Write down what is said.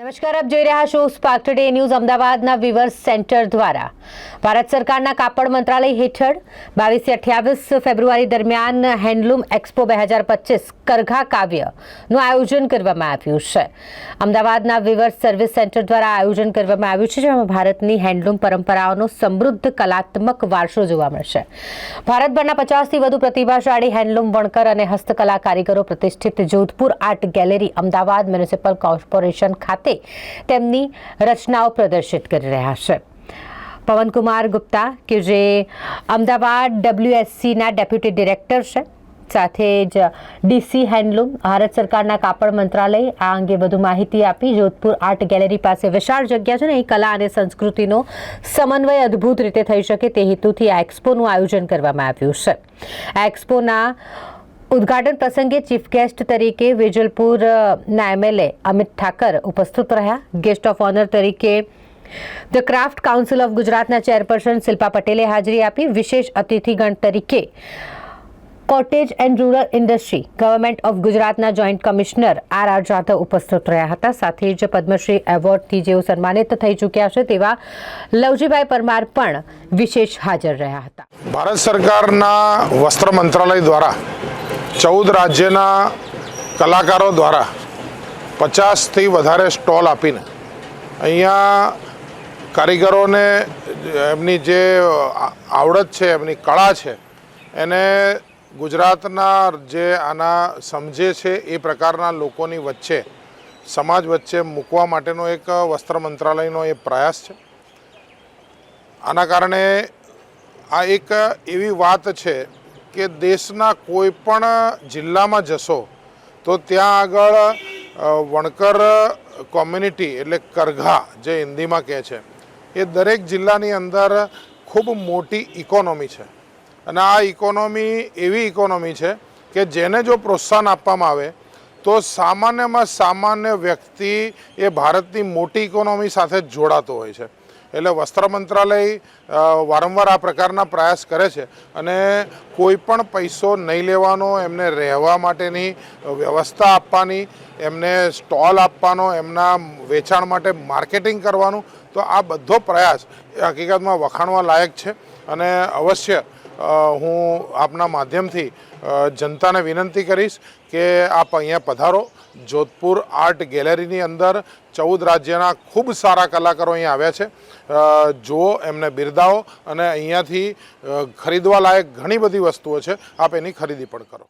નમસ્કાર, આપ જોઈ રહ્યા છો સ્પાર્ક ટુડે ન્યૂઝ અમદાવાદના વિવર્સ સેન્ટર દ્વારા. ભારત સરકારના કાપડ મંત્રાલય હેઠળ બાવીસથી અઠ્યાવીસ ફેબ્રુઆરી દરમિયાન હેન્ડલૂમ એક્સપો બે હજાર પચીસ કરઘા કાવ્યનું આયોજન કરવામાં આવ્યું છે. અમદાવાદના વિવર્સ સર્વિસ સેન્ટર દ્વારા આયોજન કરવામાં આવ્યું છે, જેમાં ભારતની હેન્ડલૂમ પરંપરાઓનો સમૃદ્ધ કલાત્મક વારસો જોવા મળશે. ભારતભરના પચાસથી વધુ પ્રતિભાશાળી હેન્ડલૂમ વણકર અને હસ્તકલા કારીગરો પ્રતિષ્ઠિત Jodhpur art gallery Ahmedabad municipal corporation ખાતે તેમની રચનાઓ પ્રદર્શિત કરી રહ્યા છે. પવનકુમાર ગુપ્તા, કે જે અમદાવાદ ડબ્લ્યુએસસીના ડેપ્યુટી ડિરેક્ટર છે, સાથે જ ડીસી હેન્ડલૂમ, ભારત સરકારના કાપડ મંત્રાલય, આ અંગે વધુ માહિતી આપી જોધપુર આર્ટ ગેલેરી પાસે વિશાળ જગ્યા છે ને, એ કલા અને સંસ્કૃતિનો સમન્વય અદ્ભુત રીતે થઈ શકે તે હેતુથી આ એક્સપોનું આયોજન કરવામાં આવ્યું છે. આ એક્સપોના ઉદ્ઘાટન પ્રસંગે ચીફ ગેસ્ટ તરીકે વેજલપુરના એમએલએ અમિત ઠાકર ઉપસ્થિત રહ્યા ગેસ્ટ ઓફ ઓનર તરીકે ધ ક્રાફ્ટ કાઉન્સિલ ઓફ ગુજરાતના ચેરપર્સન શિલ્પા પટેલે હાજરી આપી વિશેષ અતિથિગણ તરીકે cottage and rural industry government of ગુજરાતના joint commissioner R R Jadhav ઉપસ્થિત રહ્યા હતા સાથે જ પદ્મશ્રી એવોર્ડથી જેઓ સન્માનિત થઈ ચૂક્યા છે, તેવા લવજીભાઈ પરમાર પણ વિશેષ હાજર રહ્યા હતા। ભારત સરકારના વસ્ત્ર મંત્રાલય દ્વારા ચૌદ રાજ્યના કલાકારો દ્વારા પચાસથી વધારે સ્ટોલ આપીને અહીંયા કારીગરોને એમની જે આવડત છે, એમની કળા છે, એને ગુજરાતના જે આના સમજે છે એ પ્રકારના લોકોની વચ્ચે, સમાજ વચ્ચે મૂકવા માટેનો એક વસ્ત્ર મંત્રાલયનો એ પ્રયાસ છે. આના કારણે આ એક એવી વાત છે કે દેશના કોઈ પણ જિલ્લામાં જશો, તો ત્યાં આગળ વણકર કોમ્યુનિટી એટલે કરઘા જે હિન્દીમાં કહે છે, એ દરેક જિલ્લાની અંદર ખૂબ મોટી ઇકોનોમી છે. અને આ ઇકોનોમી એવી ઇકોનોમી છે કે જેને જો પ્રોત્સાહન આપવામાં આવે, તો સામાન્યમાં સામાન્ય વ્યક્તિ એ ભારતની મોટી ઇકોનોમી સાથે જોડાતો હોય છે. એટલે વસ્ત્ર મંત્રાલય વારંવાર આ પ્રકારના પ્રયાસ કરે છે. અને કોઈ પણ પૈસો નહીં લેવાનો, એમને રહેવા માટેની વ્યવસ્થા આપવાની, એમને સ્ટોલ આપવાનો, એમના વેચાણ માટે માર્કેટિંગ કરવાનું, તો આ બધો પ્રયાસ એ હકીકતમાં વખાણવા લાયક છે. અને અવશ્ય હું આપના માધ્યમથી જનતાને વિનંતી કરીશ કે આપ અહીંયા પધારો. જોધપુર આર્ટ ગેલેરીની અંદર ચૌદ રાજ્યના ખૂબ સારા કલાકારો અહીંયા આવ્યા છે. જુઓ એમને બિરદાવો અને અહીંયાથી ખરીદવા લાયક ઘણી બધી વસ્તુઓ છે. આપ એની ખરીદી પણ કરો.